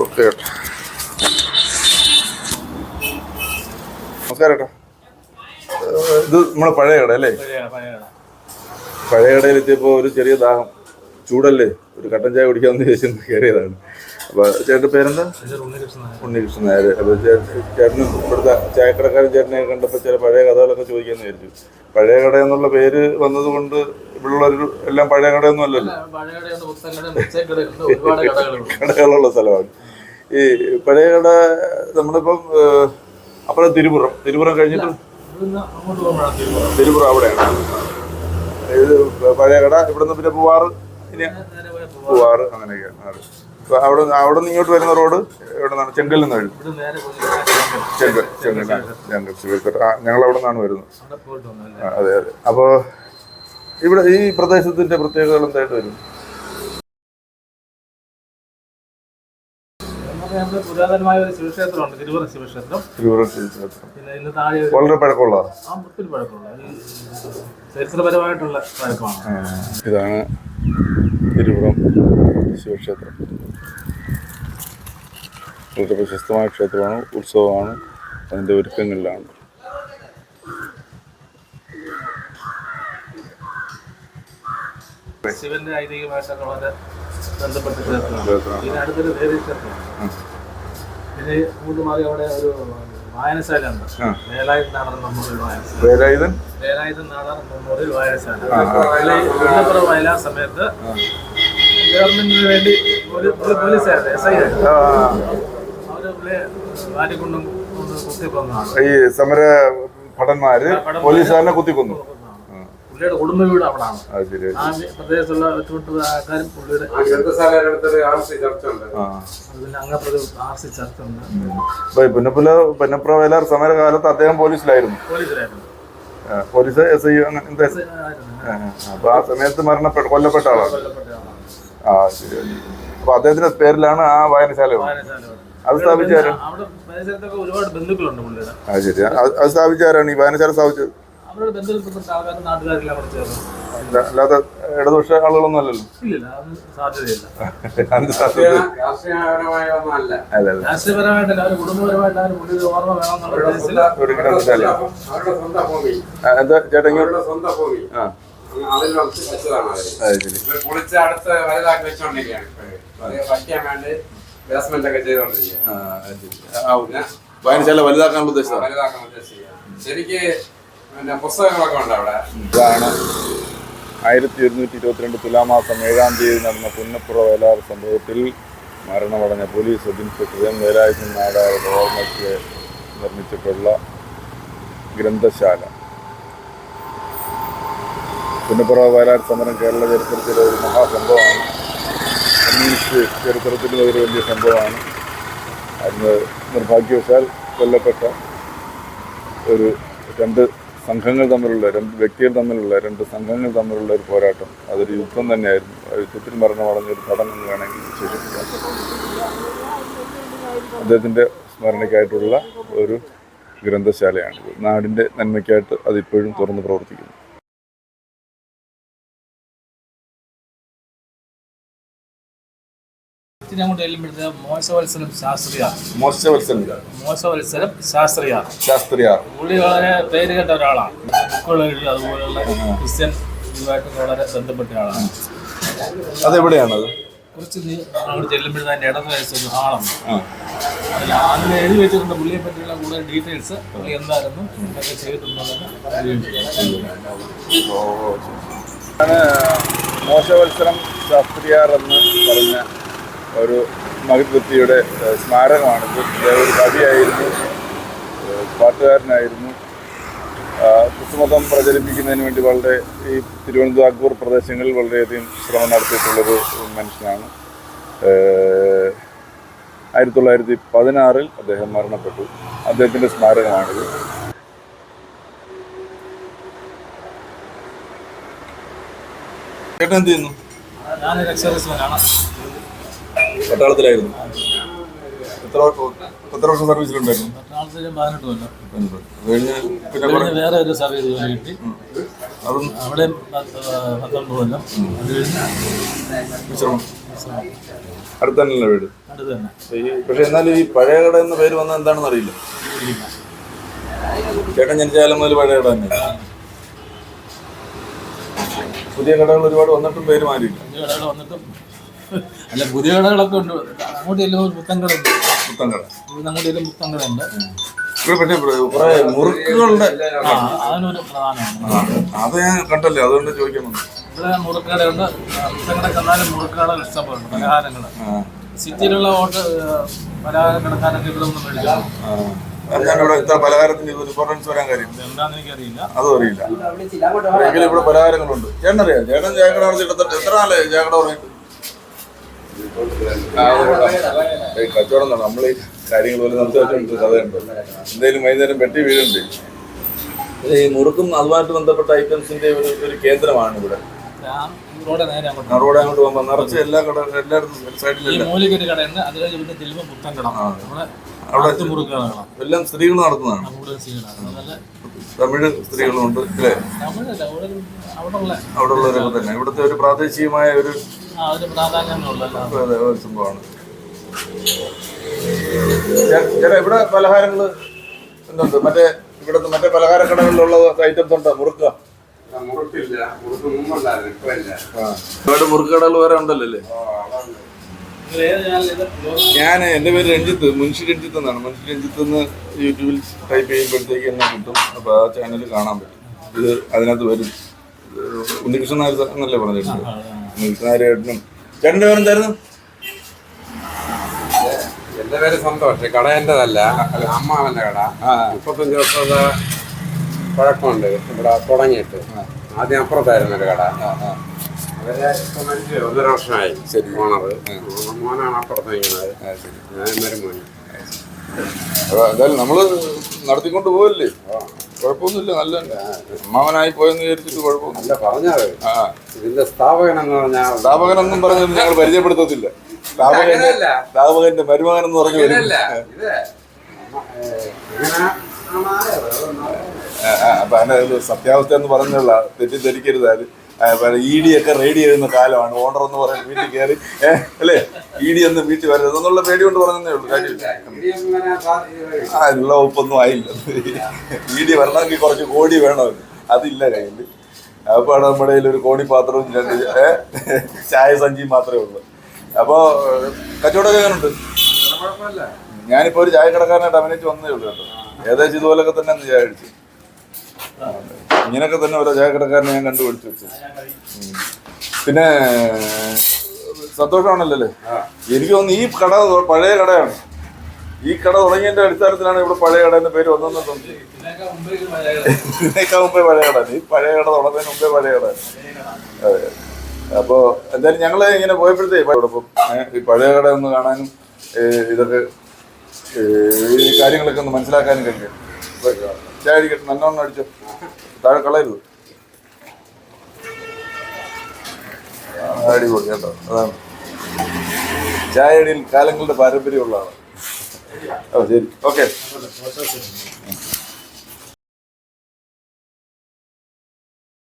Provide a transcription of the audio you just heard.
Okay നമസ്കാരം ഏട്ടാ ഇത് നമ്മളെ പഴയ കട അല്ലേ? പഴയ കടയിൽ എത്തിയപ്പോൾ ഒരു ചെറിയ ദാഹം. ചൂടല്ലേ? ഒരു കട്ടൻ ചായ കുടിക്കാമെന്ന് ചോദിച്ചു കയറിയതാണ്. അപ്പോൾ ചേട്ടന്റെ പേരെന്താ? ഉണ്ണികൃഷ്ണൻ നായർ. അപ്പോൾ ചേട്ടനും ഇവിടുത്തെ ചായക്കടക്കാരൻ ചേട്ടനെ കണ്ടപ്പോൾ ചില പഴയ കഥകളൊക്കെ ചോദിക്കാമെന്ന് വിചാരിച്ചു. പഴയ കട എന്നുള്ള പേര് വന്നതുകൊണ്ട് ഇവിടെയുള്ളൊരു എല്ലാം പഴയ കടയൊന്നും അല്ലല്ലോ. കടകളുള്ള സ്ഥലമാണ്. ഈ പഴയ കട നമ്മളിപ്പം അപ്പുറം തിരുപുറം. തിരുപുറം കഴിഞ്ഞിട്ട് തിരുപുറം. അവിടെയാണ്. ഇത് പഴയ കട ഇവിടുന്ന് പിന്നെ പൂവാറ് ഇനി പൂവാറ്. അങ്ങനെയൊക്കെയാണ്. അവിടെ അവിടെ നിന്ന് ഇങ്ങോട്ട് വരുന്ന റോഡ് എവിടെ നിന്നാണ് ചെങ്കലിൽ നിന്ന് വരും ചെങ്കൽ ചെങ്കൽ ചെങ്കൽ ശിവക്കർ ആ ഞങ്ങൾ അവിടെ നിന്നാണ് വരുന്നത് അതെ അതെ. അപ്പോൾ ഇവിടെ ഈ പ്രദേശത്തിന്റെ പ്രത്യേകതകൾ എന്തായിട്ട് വരും? പുരാതനമായ ഒരു ശിവക്ഷേത്രമുണ്ട് തിരുവറ ശിവക്ഷേത്രം. തിരുപുറം ക്ഷേത്രം പിന്നെ ഇന്ന് താഴെ ഒരു വളരെ പഴക്കമുള്ളതാണ് ആ ഒത്തിരി പഴക്കമുള്ള ഈ ചരിത്രപരമായിട്ടുള്ള പഴക്കമാണ്. ഇതാണ് തിരുപുറം ശിവക്ഷേത്രം. വളരെ പ്രശസ്തമായ ക്ഷേത്രമാണ് ഉത്സവമാണ് അതിന്റെ ഒരുക്കങ്ങളിലാണ്. ശിവന്റെ ഐതിഹ്യമായിട്ടൊക്കെ വളരെ ബന്ധപ്പെട്ട ക്ഷേത്രമാണ്. ക്ഷേത്രമാണ്. വേറെ അടുത്തൊരു ദേവീ ക്ഷേത്രമാണ് അവിടെ ഒരു വായനശാല ഉണ്ട് ആ. വേലായുധ നാടൻ മെമ്മോറിയൽ വായനശാല. വേലായുധൻ? വേലായുധ നാടൻ മെമ്മോറിയൽ വായനശാല. അതിൽ പുന്നപ്പുറം വയലാ സമയത്ത് ഗവൺമെന്റിന് വേണ്ടി ഒരു പോലീസുകാരുടെ എസ് ഐ അവർ വാരിക്കൊണ്ടും കൊണ്ട് കുത്തിക്കൊന്നതാണ്. ഈ സമര ഭടന്മാര് പോലീസുകാരനെ കുത്തിക്കൊന്നു. പുള്ളിയുടെ കുടുംബ വീട് അവിടാണ്. അത് ശരി ആ പ്രദേശത്തുള്ള ഒറ്റപ്പെട്ട ആൾക്കാരും പുള്ളിയുടെ പിന്നെ അങ്ങനത്തെ ആർസി പുന്നപ്പുല പുന്നപ്ര വയലാർ സമരകാലത്ത് അദ്ദേഹം പോലീസിലായിരുന്നു. പോലീസിലായിരുന്നു. പോലീസ് എസ് ഐ അങ്ങനെ ആ, ആ. അപ്പൊ ആ സമയത്ത് മരണപ്പെട്ട കൊല്ലപ്പെട്ട ആളാണ്. ആ ശരി അപ്പൊ അദ്ദേഹത്തിന്റെ പേരിലാണ് ആ വായനശാല. അത് സ്ഥാപിച്ചാര് അവിടെ പരിസരത്തൊക്കെ ഒരുപാട് ബന്ധുക്കളുണ്ട് ആ ശരി അത് അത് സ്ഥാപിച്ചാരാണ് ഈ വായനശാല സ്ഥാപിച്ചത്? അല്ലാതെ ഇടതുപക്ഷ ആളുകളൊന്നും അല്ലല്ലോ. എന്താ ചേട്ടാ പൊളിച്ച് അടുത്ത് വലുതാക്കി വെച്ചോണ്ടിരിക്കുകയാണ് വയ്ക്കാൻ വേണ്ടി ബേസ്മെന്റ് ഒക്കെ ചെയ്തോണ്ടിരിക്കുക. വായനശാല വലുതാക്കാൻ ശരിക്ക് അവിടെ? ഇതാണ്. ആയിരത്തി ഒരുന്നൂറ്റി ഇരുപത്തിരണ്ട് തുലാമാസം ഏഴാം തീയതി നടന്ന പുന്നപ്പുറ വേലാർ സംഭവത്തിൽ മരണമടഞ്ഞ police sub inspector M Velayudhan നാടാറുടെ ഓർമ്മയ്ക്ക് നിർമ്മിച്ചിട്ടുള്ള ഗ്രന്ഥശാല. പുന്നപ്പുറ വയലാർ സമരം കേരള ചരിത്രത്തിലെ ഒരു മഹാസംഭവമാണ്. കമ്മ്യൂണിസ്റ്റ് ചരിത്രത്തിലെ ഒരു വലിയ സംഭവമാണ്. അന്ന് നിർഭാഗ്യവശാൽ കൊല്ലപ്പെട്ട ഒരു രണ്ട് സംഘങ്ങൾ തമ്മിലുള്ള രണ്ട് വ്യക്തികൾ തമ്മിലുള്ള രണ്ട് സംഘങ്ങൾ തമ്മിലുള്ള ഒരു പോരാട്ടം. അതൊരു യുദ്ധം തന്നെയായിരുന്നു. ആ യുദ്ധത്തിൽ മരണമടഞ്ഞൊരു പടം എന്ന് വേണമെങ്കിൽ വിശേഷിപ്പിക്കാം. അദ്ദേഹത്തിന്റെ സ്മരണയ്ക്കായിട്ടുള്ള ഒരു ഗ്രന്ഥശാലയാണിത്. നാടിന്റെ നന്മയ്ക്കായിട്ട് അതിപ്പോഴും തുറന്ന് പ്രവർത്തിക്കുന്നു. ഇത്തിരി അങ്ങോട്ട് ചെല്ലുമ്പോഴത്തേക്ക് മോശവത്സരം ശാസ്ത്രിയ. മോശവത്സരം. മോശവത്സരം ശാസ്ത്രിയ. ശാസ്ത്രിയ. പുള്ളി വളരെ പേര് കേട്ട ഒരാളാണ്. ബുക്കുകൾ എഴുതി അതുപോലുള്ള ക്രിസ്ത്യൻ ഇതുമായിട്ട് വളരെ ബന്ധപ്പെട്ട ആളാണ്. അതെവിടെയാണത്? കുറച്ച് അങ്ങോട്ട് ചെല്ലുമ്പോഴത്തേക്ക് ഇടത് ഹാളുണ്ട് അതിൽ അതിൽ എഴുതി വെച്ചിട്ടുണ്ട് പുള്ളിയെ പറ്റിയുള്ള കൂടുതൽ ഡീറ്റെയിൽസ്. പുള്ളി എന്തായിരുന്നു? എന്തൊക്കെ ചെയ്തിട്ടുണ്ടെന്ന് മോശവത്സരം ശാസ്ത്രിയാർ എന്ന് പറഞ്ഞ ഒരു മഹിത്വത്തിയുടെ സ്മാരകമാണിത്. ഒരു കവിയായിരുന്നു പാട്ടുകാരനായിരുന്നു. ക്രിസ്തുമതം പ്രചരിപ്പിക്കുന്നതിന് വേണ്ടി വളരെ ഈ തിരുവനന്തപുരം അക്ബൂർ പ്രദേശങ്ങളിൽ വളരെയധികം ശ്രമം നടത്തിയിട്ടുള്ളൊരു മനുഷ്യനാണ്. ആയിരത്തി തൊള്ളായിരത്തി പതിനാറിൽ അദ്ദേഹം മരണപ്പെട്ടു. അദ്ദേഹത്തിന്റെ സ്മാരകമാണിത്. ചേട്ടൻ എന്ത് ചെയ്യുന്നു? എക്സർവീസ്മാനാണ് പട്ടാളത്തിലായിരുന്നു. എത്ര എത്ര വർഷം സർവീസിലുണ്ടായിരുന്നു പട്ടാളത്തിൽ പതിനെട്ട് കൊല്ലം. കഴിഞ്ഞ് പിന്നെ കുറെ കഴിഞ്ഞ് വേറെ ഒരു സർവീസ് ജോലി കിട്ടി. അതും അവിടെ പത്ത് പത്തൊമ്പത് കൊല്ലം. അത് കഴിഞ്ഞ് വിശ്രമം. വിശ്രമം. അടുത്ത് തന്നെയല്ലേ വീട്? അടുത്ത് തന്നെ. ഈ പക്ഷെ എന്നാലും ഈ പഴയ കട എന്ന പേര് വന്നത് എന്താണെന്ന് അറിയില്ല. ചേട്ടൻ ജനിച്ചാലും മുതൽ പഴയ കട തന്നെ. പുതിയ കടകൾ ഒരുപാട് വന്നിട്ടും പേര് മാറിയില്ല. പുതിയ കടകൾ വന്നിട്ടും അല്ല പുതിയ കടകളൊക്കെ ഉണ്ട്. അങ്ങോട്ട് ചെല്ലുമ്പോൾ ഒരു പുത്തങ്കട അങ്ങോട്ട് ഇവിടെ പക്ഷേ കുറെ മുറുക്കുകളുടെ ആ അതിനൊരു പ്രധാനമാണ്. അത് ഞാൻ കണ്ടല്ലേ അതുകൊണ്ട് ചോദിക്കാൻ വന്നു ഇവിടെ മുറുക്കടയുണ്ട്. ചെന്നാലും മുറുക്കടകൾ പലഹാരങ്ങൾ സിറ്റിയിലുള്ള ഹോട്ടൽ പലഹാരം കിടക്കാനൊക്കെ ഇവിടെ നിന്ന് മേടിക്കാം. ആ. അത് ഞാൻ ഇവിടെ ഇത്ര പലഹാരത്തിന്റെ ഇത് ഇമ്പോർട്ടൻസ് വരാൻ കാര്യം. എന്താണെന്ന് എനിക്കറിയില്ല. അതും അറിയില്ല. എങ്കിലും ഇവിടെ പലഹാരങ്ങളുണ്ട്. ചേട്ടൻ അറിയാം ചേട്ടൻ പറഞ്ഞിട്ട് എത്ര നാളെ ചായക്കട പറഞ്ഞിട്ട് കച്ചവടം നമ്മൾ ഈ കാര്യങ്ങൾ പോലെ സംസാരിച്ചുകൊണ്ട് കഥയുണ്ട് എന്തെങ്കിലും വൈകുന്നേരം വെട്ടി വീഴുണ്ട് ഈ മുറുക്കും അതുമായിട്ട് ബന്ധപ്പെട്ട ഐറ്റംസിന്റെ ഒരു കേന്ദ്രമാണ് ഇവിടെ. റോഡ് അങ്ങോട്ട് പോകുമ്പോൾ നിറച്ച് എല്ലാ കട എല്ലായിടത്തും ഈ സൈഡിലെല്ലാം മൂലിക്ക് ഒരു കടയുണ്ട്. അത് കഴിഞ്ഞ് പിന്നെ ചെല്ലുമ്പോൾ പുത്തൻ കട. അവിടെ എല്ലാം സ്ത്രീകൾ നടത്തുന്നതാണ്. തമിഴ് സ്ത്രീകളുണ്ട് അല്ലേ? അവിടെ ഉള്ളവരൊക്കെ തന്നെ ഇവിടുത്തെ ഒരു പ്രാദേശികമായ ഒരു സംഭവമാണ്. ചേട്ടാ ഇവിടെ പലഹാരങ്ങൾ എന്തുണ്ട്? മറ്റേ ഇവിടുത്തെ മറ്റേ പലഹാര കടകളിലുള്ള ഐറ്റംസ് ഉണ്ടോ? മുറുക്ക? ഒരുപാട് മുറുക്ക് കടകൾ വേറെ ഉണ്ടല്ലോ ഞാൻ എന്റെ പേര് രഞ്ജിത്ത് മുൻഷി രഞ്ജിത്ത് എന്നാണ്. മുൻഷി രഞ്ജിത്ത് എന്ന് യൂട്യൂബിൽ ടൈപ്പ് ചെയ്യുമ്പോഴത്തേക്ക് എന്നെ കിട്ടും. അപ്പോൾ ആ ചാനൽ കാണാൻ പറ്റും. ഇത് അതിനകത്ത് വരും. ഉണ്ണികൃഷ്ണൻ നായർ സാർ എന്നല്ലേ പറഞ്ഞിട്ടുണ്ട് ഉണ്ണികൃഷ്ണൻ നായർ ചേട്ടനും ചേട്ടന്റെ പേരെന്തായിരുന്നു? എന്റെ പേര് സന്തോഷ്. കട എന്റേതല്ല അമ്മാവന്റെ കട. മുപ്പത്തഞ്ച് വർഷത്തെ പഴക്കമുണ്ട്. ഇവിടെ തുടങ്ങിയിട്ട്. ആദ്യം അപ്പുറത്തായിരുന്നു ഒരു കട. അവരെ ഇപ്പൊ മരിച്ചു. ഒന്നര വർഷമായി. ശരി. ഓണർ മോനാണ് അപ്പുറത്ത് നിൽക്കുന്നത്. ഞാൻ മരുമോനി അപ്പോൾ എന്തായാലും നമ്മൾ നടത്തിക്കൊണ്ട് പോവല്ലേ? കുഴപ്പമൊന്നുമില്ല നല്ല അമ്മാവനായി പോയെന്ന് വിചാരിച്ചിട്ട് കുഴപ്പമൊന്നുമില്ല. പറഞ്ഞത് ആ. ഇതിന്റെ സ്ഥാപകൻ എന്ന് പറഞ്ഞാൽ സ്ഥാപകനൊന്നും പറഞ്ഞത് ഞങ്ങൾ പരിചയപ്പെടുത്തത്തില്ല. സ്ഥാപകന്റെ. സ്ഥാപകന്റെ മരുമകൻ എന്ന് പറഞ്ഞു വരും അങ്ങനെയല്ല ഇത് അമ്മ- ഏ, ഇങ്ങനെ ആണ് ആയത്. അതൊന്നും ഒരു സത്യാവസ്ഥ എന്ന് പറഞ്ഞുള്ള തെറ്റിദ്ധരിക്കരുത്. അത് ഇ ഡി ഒക്കെ റെഡി ചെയ്യുന്ന കാലമാണ്. ഓണർ എന്ന് പറയുന്നത് വീട്ടിൽ കയറി അല്ലേ? ഇ ഡി ഒന്ന് വീട്ടിൽ വരരുത് എന്നുള്ള പേടി കൊണ്ട് പറഞ്ഞതേ ഉള്ളൂ. കാര്യമില്ല ഇത് ആ ഉള്ള ഒപ്പൊന്നും ആയില്ല. ഇ ഡി വരണമെങ്കിൽ കുറച്ച് കോടി വേണമല്ലോ അതില്ല കയ്യിൽ. അപ്പോൾ നമ്മുടെ കയ്യിൽ ഒരു കോടി പാത്രവും രണ്ട് ചായ സഞ്ചിയും മാത്രമേ ഉള്ളൂ. അപ്പോൾ കച്ചവടം ചെയ്യാനുണ്ട് ഞാനിപ്പോൾ ഞാനിപ്പോ ഒരു ചായ കടക്കാരനായിട്ട് അഭിനയിച്ച് വന്നേ ഉള്ളൂ കേട്ടോ. ഏകദേശം ഇതുപോലൊക്കെ തന്നെ ചായ അടിച്ചു ഇങ്ങനൊക്കെ തന്നെ ഓരോ ജാക്കറ്റക്കാരനെ ഞാൻ കണ്ടുപിടിച്ചു വെച്ചു പിന്നെ സന്തോഷമാണല്ലേ എനിക്ക് തോന്നുന്നു ഈ കട പഴയ കടയാണ്. ഈ കട തുടങ്ങിയതിന്റെ അടിസ്ഥാനത്തിലാണ് ഇവിടെ പഴയ കട എന്ന പേര് വന്നതെന്ന് തോന്നുന്നു. ഇതിനേക്കാൾ മുമ്പ് പഴയ കട. ഈ പഴയ കട തുടങ്ങുന്നതിന് മുമ്പേ പഴയ കട. അതെ. അപ്പോ എന്തായാലും ഞങ്ങൾ ഇങ്ങനെ പോയപ്പോഴത്തേ ഇപ്പം ഈ പഴയ കട ഒന്ന് കാണാനും ഇതൊക്കെ ഈ കാര്യങ്ങളൊക്കെ ഒന്ന് മനസ്സിലാക്കാനും കഴിയും ഇപ്പൊ ചായ അടിക്കട്ടെ നല്ലോണം അടിച്ചോ. താഴെ കളയരുത്. അടിപൊളി കേട്ടോ അതാണ്. ചായടിയിൽ കാലങ്ങളുടെ പാരമ്പര്യമുള്ളതാണ്. ഓ ശരി. ഓക്കെ.